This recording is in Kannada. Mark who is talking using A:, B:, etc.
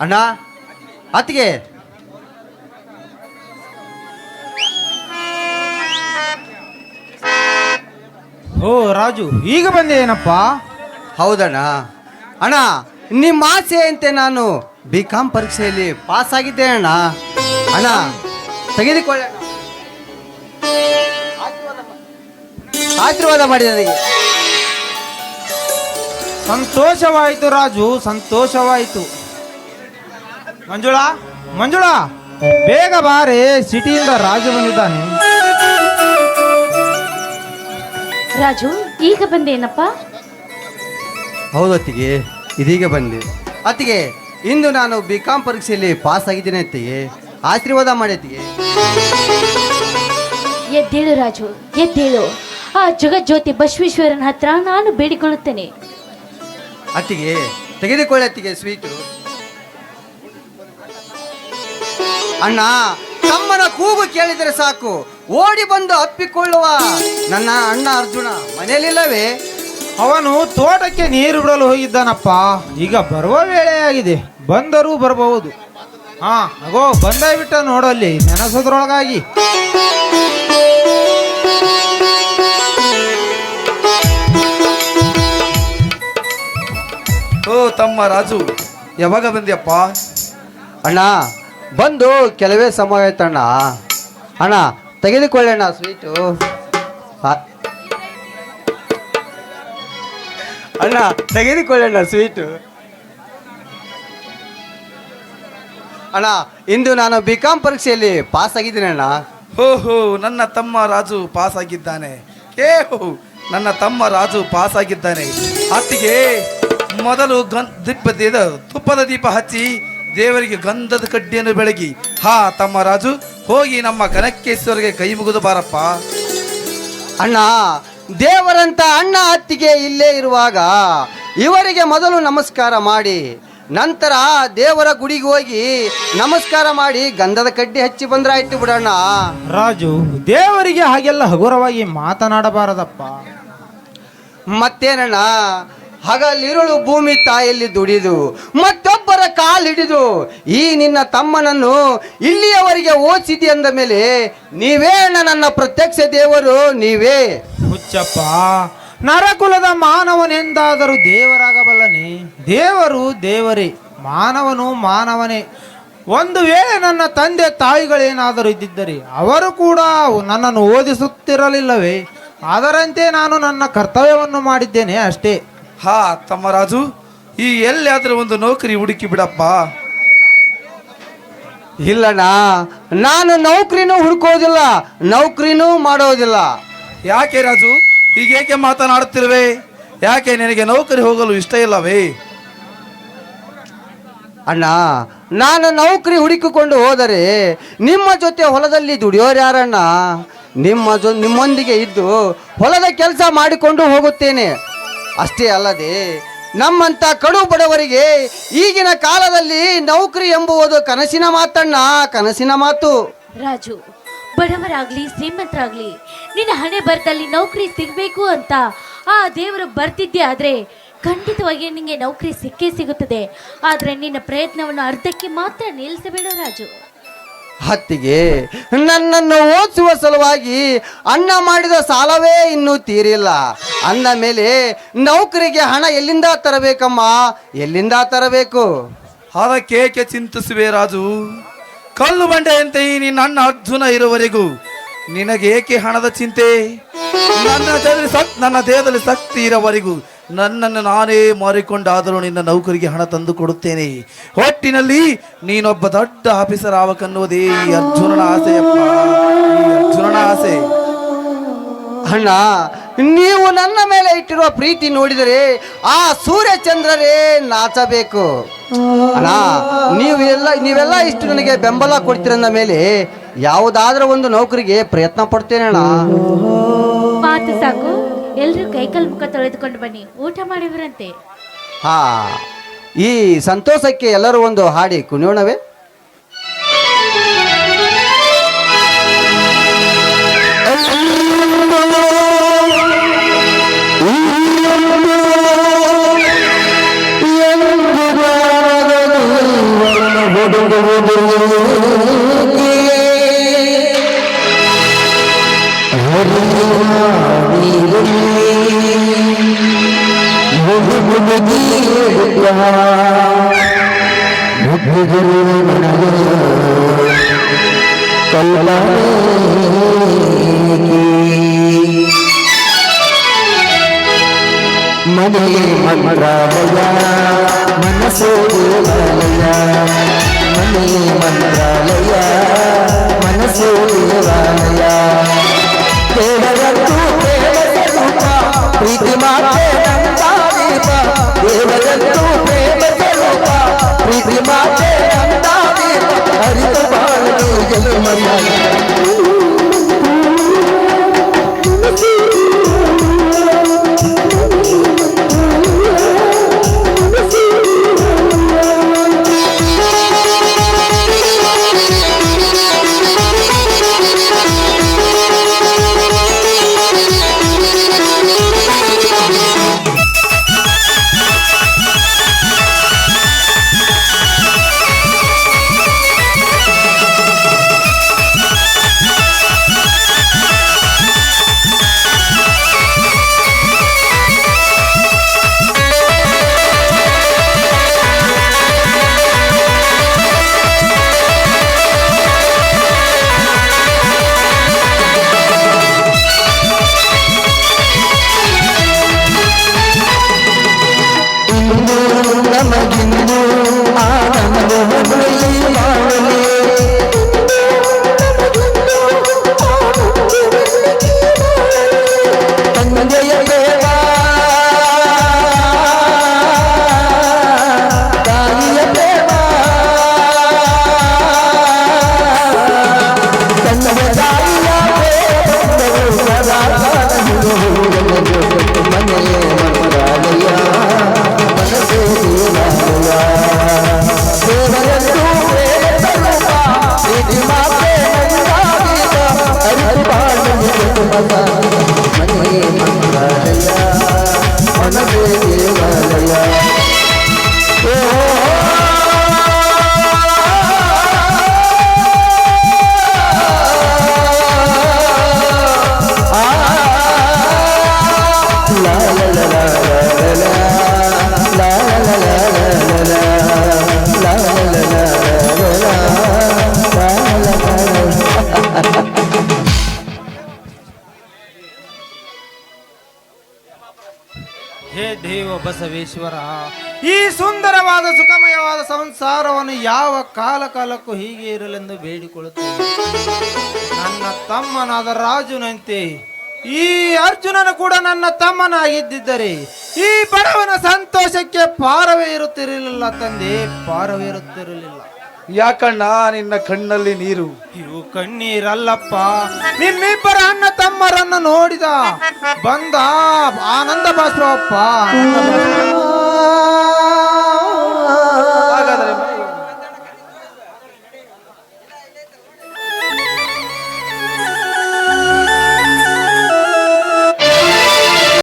A: ಅಣ್ಣ ಅತ್ತಿಗೆ.
B: ಓ ರಾಜು ಈಗ ಬಂದೆ ಏನಪ್ಪ?
A: ಹೌದಣ್ಣ. ಅಣ್ಣ ನಿಮ್ಮ ಆಸೆಯಂತೆ ನಾನು ಬಿ ಕಾಮ್ ಪರೀಕ್ಷೆಯಲ್ಲಿ ಪಾಸ್ ಆಗಿದ್ದೆ ಅಣ್ಣ. ಅಣ್ಣ ತೆಗೆದುಕೊಳ್ಳ. ಆಶೀರ್ವಾದ ಮಾಡಿ ನನಗೆ.
B: ಸಂತೋಷವಾಯಿತು ರಾಜು ಸಂತೋಷವಾಯಿತು. ಮಂಜುಳಾ ಮಂಜುಳಾ ಬೇಗ ಬಾರಿ ಸಿಟಿಯಿಂದ ರಾಜು ಬಂದಿದ್ದಾನೆ.
C: ರಾಜು ಈಗ ಬಂದೇನಪ್ಪ?
A: ಹೌದು ಅತ್ತಿಗೆ ಇದೀಗ ಬಂದೆ. ಅತ್ತಿಗೆ ಇಂದು ನಾನು ಬಿ ಕಾಂ ಪರೀಕ್ಷೆಯಲ್ಲಿ ಪಾಸ್ ಆಗಿದ್ದೇನೆ ಅತ್ತಿಗೆ. ಆಶೀರ್ವಾದ ಮಾಡಿ ಅತ್ತಿಗೆ.
C: ಎದ್ದೇಳು ರಾಜು ಎದ್ದೇಳು. ಆ ಜಗಜ್ಯೋತಿ ಬಸವೇಶ್ವರನ ಹತ್ರ ನಾನು ಬೇಡಿಕೊಳ್ಳುತ್ತೇನೆ.
A: ಅತ್ತಿಗೆ ತೆಗೆದುಕೊಳ್ಳತ್ತಿಗೆ ಸ್ವೀಟು. ಅಣ್ಣ ತಮ್ಮನ ಕೂಗು ಕೇಳಿದರೆ ಸಾಕು. ಓಡಿ ಬಂದು ಅಪ್ಪಿಕೊಳ್ಳುವ ನನ್ನ ಅಣ್ಣ ಅರ್ಜುನ. ಮನೆಯಲ್ಲಿಲ್ಲವೇ
B: ಅವನು ತೋಟಕ್ಕೆ ನೀರು ಬಿಡಲು ಹೋಗಿದ್ದಾನಪ್ಪ. ಈಗ ಬರುವ ವೇಳೆಯಾಗಿದೆ ಬಂದರೂ ಬರಬಹುದು. ಹಾ ಅಗೋ ಬಂದೇ ಬಿಟ್ಟ ನೋಡಲ್ಲಿ. ನೆನಸೋದ್ರೊಳಗಾಗಿ.
D: ಓ ತಮ್ಮ ರಾಜು ಯಾವಾಗ ಬಂದ್ಯಪ್ಪ?
A: ಅಣ್ಣ ಬಂದು ಕೆಲವೇ ಸಮಯ ಆಯ್ತಣ್ಣ ಅಣ್ಣ, ತೆಗೆದುಕೊಳ್ಳೋಣ ಸ್ವೀಟು. ಅಣ್ಣ, ತೆಗೆದುಕೊಳ್ಳೋಣ ಸ್ವೀಟು. ಅಣ್ಣ, ಇಂದು ನಾನು ಬಿ ಕಾಮ್ ಪರೀಕ್ಷೆಯಲ್ಲಿ ಪಾಸ್ ಆಗಿದ್ದೀನಿ ಅಣ್ಣ.
D: ಹೋ ಹೋ ನನ್ನ ತಮ್ಮ ರಾಜು ಪಾಸ್ ಆಗಿದ್ದಾನೆ. ಏ ನನ್ನ ತಮ್ಮ ರಾಜು ಪಾಸ್ ಆಗಿದ್ದಾನೆ. ಅತ್ತಿಗೆ ಮೊದಲು ಗನ್ ದೀಪ ತುಪ್ಪದ ದೀಪ ಹಚ್ಚಿ ದೇವರಿಗೆ ಗಂಧದ ಕಡ್ಡಿಯನ್ನು ಬೆಳಗಿ ಹಾ ತಮ್ಮ ರಾಜು ಹೋಗಿ ನಮ್ಮ ಕನಕೇಶ್ವರಿಗೆ ಕೈ ಮುಗಿದು ಬಾರಪ್ಪ.
A: ಅಣ್ಣ ದೇವರಂತ ಅಣ್ಣ ಅತ್ತಿಗೆ ಇಲ್ಲೇ ಇರುವಾಗ ಇವರಿಗೆ ಮೊದಲು ನಮಸ್ಕಾರ ಮಾಡಿ ನಂತರ ದೇವರ ಗುಡಿಗೆ ಹೋಗಿ ನಮಸ್ಕಾರ ಮಾಡಿ ಗಂಧದ ಕಡ್ಡಿ ಹಚ್ಚಿ ಬಂದ್ರಾಯ್ತು ಬಿಡಣ್ಣ.
B: ರಾಜು ದೇವರಿಗೆ ಹಾಗೆಲ್ಲ ಹಗುರವಾಗಿ ಮಾತನಾಡಬಾರದಪ್ಪ.
A: ಮತ್ತೇನಣ್ಣ ಹಗಲಿರುಳು ಭೂಮಿ ತಾಯಲ್ಲಿ ದುಡಿದು ಮತ್ತೊಬ್ಬರ ಕಾಲು ಹಿಡಿದು ಈ ನಿನ್ನ ತಮ್ಮನನ್ನು ಇಲ್ಲಿಯವರಿಗೆ ಓದಿಸಿದಿ ಅಂದ ಮೇಲೆ, ನೀವೇ ನನ್ನ ಪ್ರತ್ಯಕ್ಷ ದೇವರು, ನೀವೇ.
B: ಹುಚ್ಚಪ್ಪ, ನರಕುಲದ ಮಾನವನೆಂದಾದರೂ ದೇವರಾಗಬಲ್ಲನೆ. ದೇವರು ದೇವರೇ, ಮಾನವನು ಮಾನವನೇ. ಒಂದು ವೇಳೆ ನನ್ನ ತಂದೆ ತಾಯಿಗಳೇನಾದರೂ ಇದ್ದಿದ್ದರೆ, ಅವರು ಕೂಡ ನನ್ನನ್ನು ಓದಿಸುತ್ತಿರಲಿಲ್ಲವೇ? ಅದರಂತೆ ನಾನು ನನ್ನ ಕರ್ತವ್ಯವನ್ನು ಮಾಡಿದ್ದೇನೆ ಅಷ್ಟೇ.
D: ಹಾ ತಮ್ಮ ರಾಜು ಈ ಎಲ್ಲಿಯಾದ್ರೂ ಒಂದು ನೌಕರಿ ಹುಡುಕಿ ಬಿಡಪ್ಪ.
A: ಇಲ್ಲಣ್ಣ ನಾನು ನೌಕರಿನೂ ಹುಡುಕೋದಿಲ್ಲ ನೌಕರಿನೂ ಮಾಡೋದಿಲ್ಲ.
D: ಯಾಕೆ ರಾಜು ಹೀಗೇಕೆ ಮಾತನಾಡುತ್ತಿರುವೆ? ಯಾಕೆ ನಿನಗೆ ನೌಕರಿ ಹೋಗಲು ಇಷ್ಟ ಇಲ್ಲವೇ?
A: ಅಣ್ಣ ನಾನು ನೌಕರಿ ಹುಡುಕಿಕೊಂಡು ಹೋದರೆ ನಿಮ್ಮ ಜೊತೆ ಹೊಲದಲ್ಲಿ ದುಡಿಯೋರು ಯಾರಣ್ಣ? ನಿಮ್ಮ ಜೊ ನಿಮ್ಮೊಂದಿಗೆ ಇದ್ದು ಹೊಲದ ಕೆಲಸ ಮಾಡಿಕೊಂಡು ಹೋಗುತ್ತೇನೆ. ಅಷ್ಟೇ ಅಲ್ಲದೆ ನಮ್ಮಂಥ ಕಡು ಬಡವರಿಗೆ ಈಗಿನ ಕಾಲದಲ್ಲಿ ನೌಕರಿ ಎಂಬುವುದು ಕನಸಿನ ಮಾತಣ್ಣ, ಕನಸಿನ ಮಾತು.
C: ರಾಜು, ಬಡವರಾಗ್ಲಿ, ಶ್ರೀಮಂತರಾಗ್ಲಿ, ನಿನ್ನ ಹಣೆ ಬರದಲ್ಲಿ ನೌಕರಿ ಸಿಗ್ಬೇಕು ಅಂತ ಆ ದೇವರು ಬರ್ತಿದ್ದೆ ಆದ್ರೆ ಖಂಡಿತವಾಗಿ ನಿಮಗೆ ನೌಕರಿ ಸಿಕ್ಕೇ ಸಿಗುತ್ತದೆ. ಆದ್ರೆ ನಿನ್ನ ಪ್ರಯತ್ನವನ್ನು ಅರ್ಧಕ್ಕೆ ಮಾತ್ರ ನಿಲ್ಲಿಸಬೇಡ ರಾಜು.
A: ಹತ್ತಿಗೆ ನನ್ನನ್ನು ಓದಿಸುವ ಸಲುವಾಗಿ ಅಣ್ಣ ಮಾಡಿದ ಸಾಲವೇ ಇನ್ನೂ ತೀರಿಲ್ಲ. ಅಂದ ಮೇಲೆ ನೌಕರಿಗೆ ಹಣ ಎಲ್ಲಿಂದ ತರಬೇಕಮ್ಮ? ಎಲ್ಲಿಂದ ತರಬೇಕು?
D: ಅದಕ್ಕೇಕೆ ಚಿಂತಿಸುವೆ ರಾಜು? ಕಲ್ಲು ಬಂಡೆಯಂತೆ ಈ ನಿನ್ನ ಅರ್ಜುನ ಇರುವವರೆಗೂ. ನಿನಗೇಕೆ ಹಣದ ಚಿಂತೆ? ನನ್ನ ದೇಹದಲ್ಲಿ ನನ್ನ ದೇಹದಲ್ಲಿ ಶಕ್ತಿ ಇರುವವರೆಗೂ. ನನ್ನನ್ನು ನಾನೇ ಮಾರಿಕೊಂಡಾದರೂ ನಿನ್ನ ನೌಕರಿಗೆ ಹಣ ತಂದು ಕೊಡುತ್ತೇನೆ. ಒಟ್ಟಿನಲ್ಲಿ ನೀನೊಬ್ಬ ದೊಡ್ಡ ಆಫೀಸರ್ ಆವಕನ್ನುವುದೇ ಈ ಅರ್ಜುನನ ಆಸೆಯಪ್ಪ ಈ ಅರ್ಜುನನ ಆಸೆ.
A: ಅಣ್ಣ ನೀವು ನನ್ನ ಮೇಲೆ ಇಟ್ಟಿರುವ ಪ್ರೀತಿ ನೋಡಿದರೆ ಆ ಸೂರ್ಯಚಂದ್ರರೇ ನಾಚಬೇಕು. ಅಣ್ಣ ನೀವು ಎಲ್ಲ ನೀವೆಲ್ಲ ಇಷ್ಟು ನನಗೆ ಬೆಂಬಲ ಕೊಡ್ತೀರಂದ ಮೇಲೆ ಯಾವುದಾದ್ರೂ ಒಂದು ನೌಕರಿಗೆ ಪ್ರಯತ್ನ ಪಡ್ತೇನೆ ಅಣ್ಣ.
C: ಮಾತು ಸಾಕು. ಎಲ್ರೂ ಕೈಕಾಲು ಮುಖ ತೊಳೆದುಕೊಂಡು ಬನ್ನಿ. ಊಟ ಮಾಡಿದ್ರಂತೆ
A: ಹಾ ಈ ಸಂತೋಷಕ್ಕೆ ಎಲ್ಲರೂ ಒಂದು ಹಾಡಿ ಕುಣಿಯೋಣವೇ?
D: ಮನೆಯೇ ಮಂತ್ರಾಲಯ ಮನಸ್ಸೋ ದೇವಾಲಯ ಮನೆಯೇ ಮಂತ್ರಾಲಯ ಮನಸ್ಸೋ ದೇವಾಲಯ ಮಾತೆ ನಂದಾದೀಪ ದೇವರದ್ದು ಪ್ರೇಮ ಸ್ವರೂಪ ಪ್ರೀತಿ ಮಾತೆ ನಂದಾದೀಪ ಹರಿತ ಬಾಳಲು ಜನ್ಮಯ
B: ಹೇ ದೇವ ಬಸವೇಶ್ವರ, ಈ ಸುಂದರವಾದ ಸುಖಮಯವಾದ ಸಂಸಾರವನ್ನು ಯಾವ ಕಾಲ ಕಾಲಕ್ಕೂ ಹೀಗೆ ಇರಲೆಂದು ಬೇಡಿಕೊಳ್ಳುತ್ತೇನೆ. ನನ್ನ ತಮ್ಮನಾದ ರಾಜುನಂತೆ, ಈ ಅರ್ಜುನನು ಕೂಡ ನನ್ನ ತಮ್ಮನಾಗಿದ್ದರೆ ಈ ಬಡವನ ಸಂತೋಷಕ್ಕೆ ಪಾರವೇ ಇರುತ್ತಿರಲಿಲ್ಲ ತಂದೆ, ಪಾರವೇ ಇರುತ್ತಿರಲಿಲ್ಲ.
E: ಯಾಕಣ್ಣ ನಿನ್ನ ಕಣ್ಣಲ್ಲಿ ನೀರು
B: ಇವು ಕಣ್ಣೀರಲ್ಲಪ್ಪ ನಿಮ್ಮಿಬ್ಬರ ಅಣ್ಣ ತಮ್ಮರನ್ನ ನೋಡಿದ ಬಂದ ಆನಂದ ಬಾಷ್ಪ.